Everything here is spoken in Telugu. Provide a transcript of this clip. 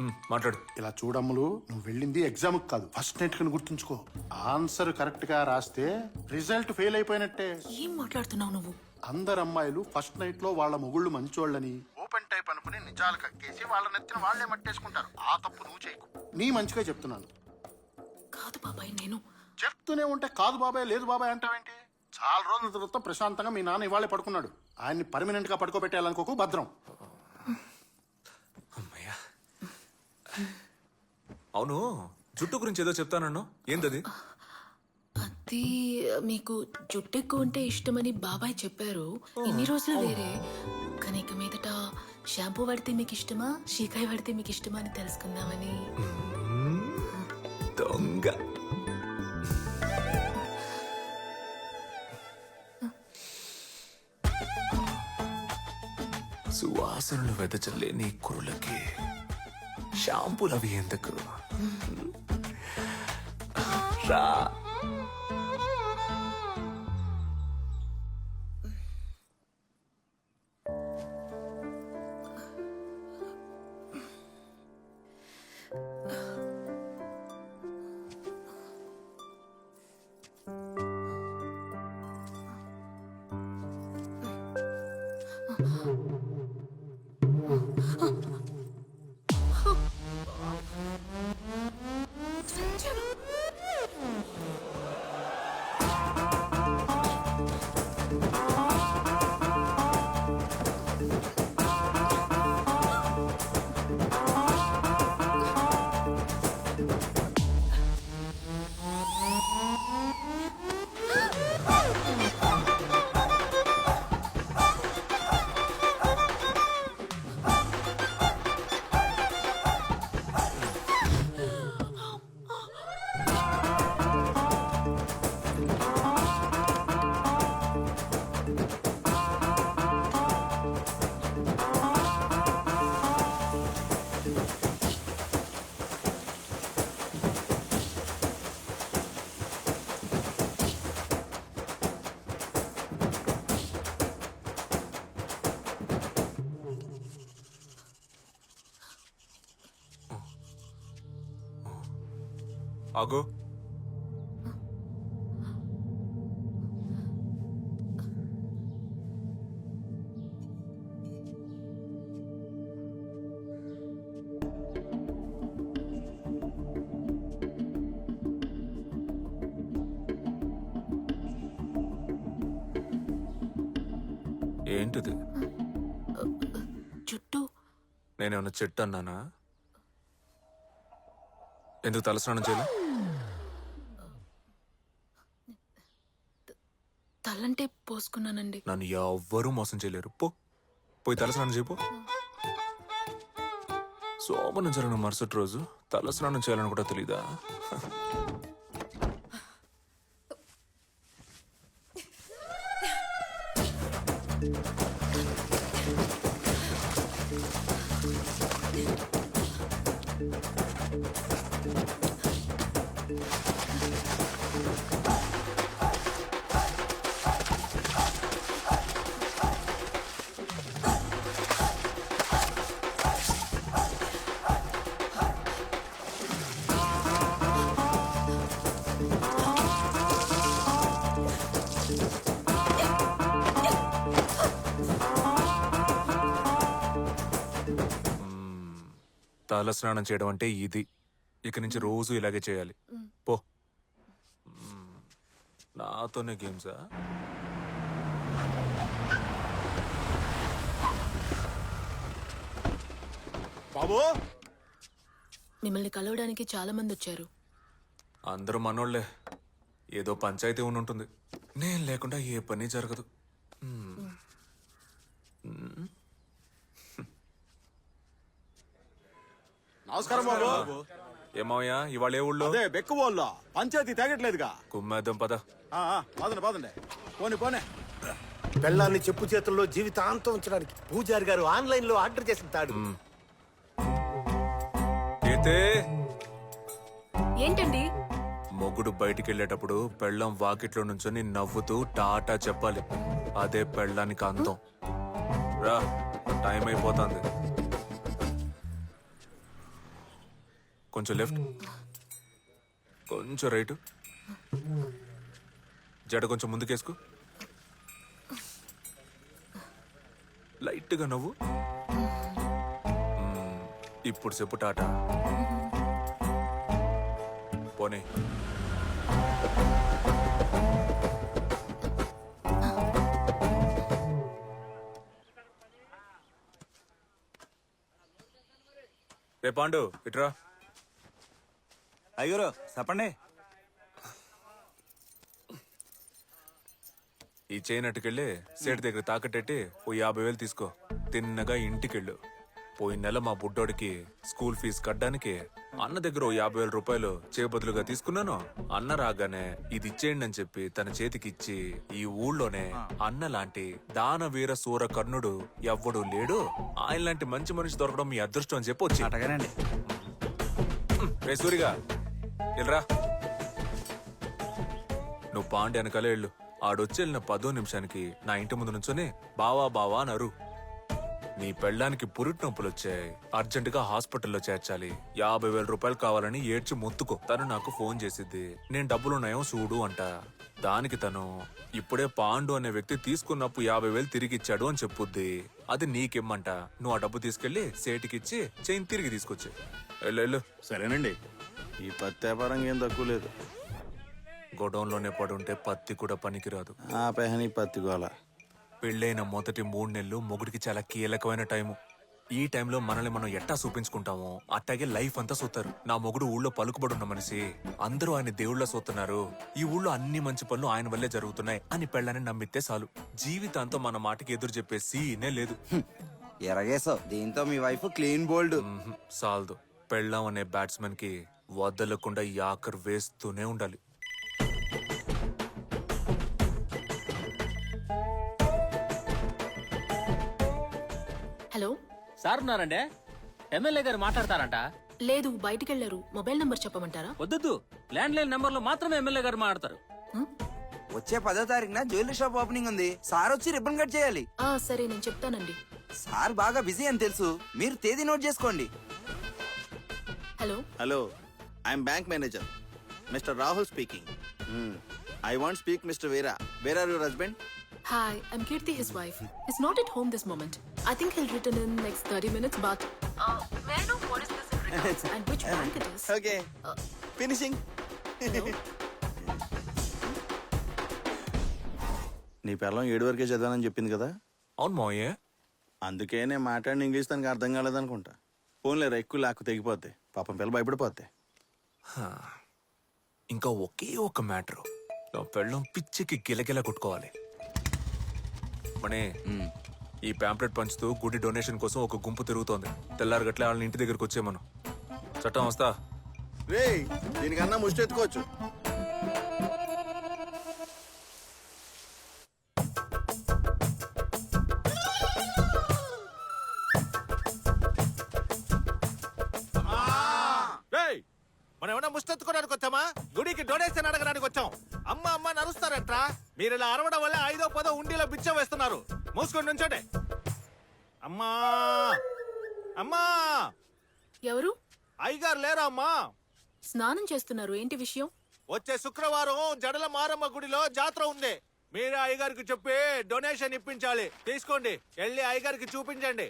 మాట్లాడు. ఇలా చూడమ్ములు నువ్వు వెళ్ళింది ఎగ్జామ్ కాదు. ఫస్ట్ నైట్ కని గుర్తుంచుకో. ఆన్సర్ కరెక్ట్గా రాస్తే రిజల్ట్ ఫెయిల్ అయిపోయినట్టే. ఏం మాట్లాడుతున్నావు నువ్వు? అందరు అమ్మాయిలు ఫస్ట్ నైట్లో వాళ్ళ మొగుళ్ళు మంచోళ్ళని ఓపెన్ టైప్ అనుకుని నిజాలు కక్కేసి వాళ్ళ నెత్తిన వాళ్ళే మట్టేసుకుంటారు. ఆ తప్పు నువ్వు చేయకు. నీ మంచిగా చెప్తున్నాను. కాదు బాబాయ్ నేను. చెప్తూనే ఉంటే కాదు బాబాయ్ లేదు బాబాయ్ అంటావేంటి? చాలా రోజుల తర్వాత ప్రశాంతంగా మీ నాన్న ఇవాళే పడుకున్నాడు. ఆయన్ని పర్మనెంట్గా పడుకోబెట్టాలనుకోకు భద్రం. అవును. జుట్టు గురించి ఏదో చెప్తానన్ను. ఏందది? అది మీకు జుట్టు ఎక్కువ ఉంటే ఇష్టమని బాబాయ్ చెప్పారు. ఇన్ని రోజులు వేరే. కానీ ఇక మీదట షాంపూ పడితే మీకు ఇష్టమా? షీకాయ పడితే మీకు ఇష్టమా అని తెలుసుకుందామని. దొంగ. సువాసనలు వెదజల్లే నీ కురులకి షాంపూలు అవి ఎందుకు? రా. ఆగు. ఏంటిది? జుట్టు నేనేమన్నా చెట్టు అన్నానా? ఎందుకు తలస్నానం చేయలే? తలంటే పోసుకున్నానండి. నన్ను ఎవ్వరూ మోసం చేయలేరు. పో. పోయి తలస్నానం చేయపో సోమనం జరిగిన మరుసటి రోజు తలస్నానం చేయాలని కూడా తెలీదా? తలస్నానం చేయడం అంటే ఇది. ఇక నుంచి రోజు ఇలాగే చేయాలి. పో. మ్మ్. నాతోనే గేమ్సా? బాబు! మిమ్మల్ని కలవడానికి చాలా మంది వచ్చారు. అందరూ మనోళ్ళే ఏదో పంచాయతీ ఉండి ఉంటుంది నేను లేకుండా ఏ పని జరగదు. నమస్కారం బాబు. ఏమయ్యా ఇవాళ ఏ ఊళ్ళో? అదే బెక్కుబోల్లో పంచాయతీ తేగట్లేదుగా. కుమ్మేద్దాం పద. ఆ, ఆ, పదండి పదండి పోనీ పోనీ. పెళ్ళాన్ని చెప్పు చేతుల్లో జీవితాంతం ఉంచడానికి పూజారి గారు ఆన్లైన్లో ఆర్డర్ చేసిన తాడు. అయితే ఏంటండి? మొగుడు బయటికి వెళ్ళేటప్పుడు పెళ్ళం వాకిట్లో నుంచొని నవ్వుతూ టాటా చెప్పాలి. అదే పెళ్ళానికి అందం రా టైం అయిపోతుంది. కొంచెం లెఫ్ట్. కొంచెం రైట్. జడ కొంచెం ముందుకేసుకో. లైట్గా నవ్వు. ఇప్పుడు చెప్పు టాటా. పోనీ. రే పాండు ఇట్రా అయ్యూరు చెప్పండి ఈ చైన్ అట్టుకెళ్ళి సేటు దగ్గర తాకట్టెట్టి ఓ యాభై వేలు తీసుకో. తిన్నగా ఇంటికెళ్ళు. పోయిన నెల మా బుడ్డోడికి స్కూల్ ఫీజు కట్టడానికి అన్న దగ్గర ఓ యాభై వేల రూపాయలు చేయబదులుగా తీసుకున్నాను. అన్న రాగానే ఇది ఇచ్చేయండి అని చెప్పి తన చేతికి ఇచ్చి ఈ ఊళ్ళోనే అన్న లాంటి దానవీర సూర కర్ణుడు ఎవ్వడు లేడు. ఆయన లాంటి మంచి మనిషి దొరకడం మీ అదృష్టం అని చెప్పి వచ్చి అటగానండి. రే సూరిగా వెళ్ళరా. నువ్వు పాండి వెనకాలే వెళ్ళు. ఆడొచ్చి వెళ్ళిన పదో నిమిషానికి నా ఇంటి ముందు నుంచొని బావా బావా నరు నీ పెళ్ళానికి పురిటి నొప్పులు వచ్చాయి. అర్జెంట్గా హాస్పిటల్లో చేర్చాలి. యాభై వేల రూపాయలు కావాలని ఏడ్చి మొత్తుకో. తను నాకు ఫోన్ చేసిద్ది. నేను డబ్బులున్నాయో చూడు అంట. దానికి తను ఇప్పుడే పాండు అనే వ్యక్తి తీసుకున్నప్పుడు యాభై వేలు తిరిగి ఇచ్చాడు అని చెప్పుద్ది. అది నీకిమ్మంట. నువ్వు ఆ డబ్బు తీసుకెళ్ళి సేటికిచ్చి చైన్ తిరిగి తీసుకొచ్చి వెళ్ళు. సరేనండి. ఈ పత్తి వ్యాపారం ఏం తక్కువ లేదు. గొడౌన్లోనే పడుంటే పత్తి కూడా పనికిరాదు. ఆ పెహని పత్తి గోల. పెళ్ళైన మొదటి మూడు నెలలు మొగుడికి చాలా కీలకమైన టైము. ఈ టైంలో మనల్ని మనం ఎట్టా చూపించుకుంటామో అట్టాగే లైఫ్ అంతా చూస్తారు నా మొగుడు ఊళ్ళో పలుకుబడున్న మనిషి. అందరూ ఆయన దేవుళ్ళ చూస్తున్నారు ఈ ఊళ్ళో అన్ని మంచి పనులు ఆయన వల్లే జరుగుతున్నాయి అని పెళ్ళని నమ్మితే చాలు. జీవితాంతం మన మాటకి ఎదురు చెప్పే సీనే లేదు. ఎరగేసావు దీంతో మీ వైఫ్ క్లీన్ బోల్డ్. సాల్దు. పెళ్ళాం అనే బ్యాట్స్మెన్కి వదలకుండా ఈ ఆఖరు వేస్తూనే ఉండాలి. హలో? సార్ ఉన్నారండి? ఎమ్మెల్యే గారు మాట్లాడతారంట? లేదు బయటికి వెళ్ళారు మొబైల్ నంబర్ చెప్పమంటారా? వద్దొద్దు. ల్యాండ్ లైన్ నెంబర్లో మాత్రమే ఎమ్మెల్యే గారు మాట్లాడతారు. వచ్చే పదో తారీఖున జ్యువెలరీ షాప్ ఓపెనింగ్ ఉంది. సార్ వచ్చి రిబ్బన్ కట్ చేయాలి. ఆ సరే నేను చెప్తానండి. సార్ బాగా బిజీ అని తెలుసు. మీరు తేదీ నోట్ చేసుకోండి. Hello? Hello. I'm bank manager. Mister Rahul speaking. I want speak mister Veera. Where are your husband? Hi I'm Keerthi his wife is not at home this moment. I think he'll return in next thirty minutes but may I know what is this in regards and which bank it is? Okay finishing నీ పిల్లం ఏడు వరకే చదివానని చెప్పింది కదా? అవును మోయే అందుకే నేను మాట్లాడిన ఇంగ్లీష్ తనకి అర్థం కాలేదనుకుంటా. ఫోన్లేరా ఎక్కువ లాక్కు తెగిపోద్ది. పాపం పిల్ల భయపడిపోద్ది. ఇంకా ఒకే ఒక మ్యాటర్. నా పెళ్ళం పిచ్చికి గిలగిల కొట్టుకోవాలి. మనే ఈ ప్యాంప్లెట్ పంచుతూ గుడి డొనేషన్ కోసం ఒక గుంపు తిరుగుతోంది. తెల్లారు గట్లే వాళ్ళని ఇంటి దగ్గరకు వచ్చేమను చట్టం వస్తా. రే దీనికన్నా ముష్టి ఇలా అరవడం వల్ల ఐదో పదో ఉండిలో బిచ్చ వేస్తున్నారు. మూసుకొని నుంచోటే అమ్మా! అమ్మా! ఎవరు? అయ్యగారు లేరా అమ్మా స్నానం చేస్తున్నారు. ఏంటి విషయం? వచ్చే శుక్రవారం జడల మారమ్మ గుడిలో జాతర ఉంది. మీరే అయ్యగారికి చెప్పి డొనేషన్ ఇప్పించాలి. తీసుకోండి. వెళ్ళి అయ్యగారికి చూపించండి.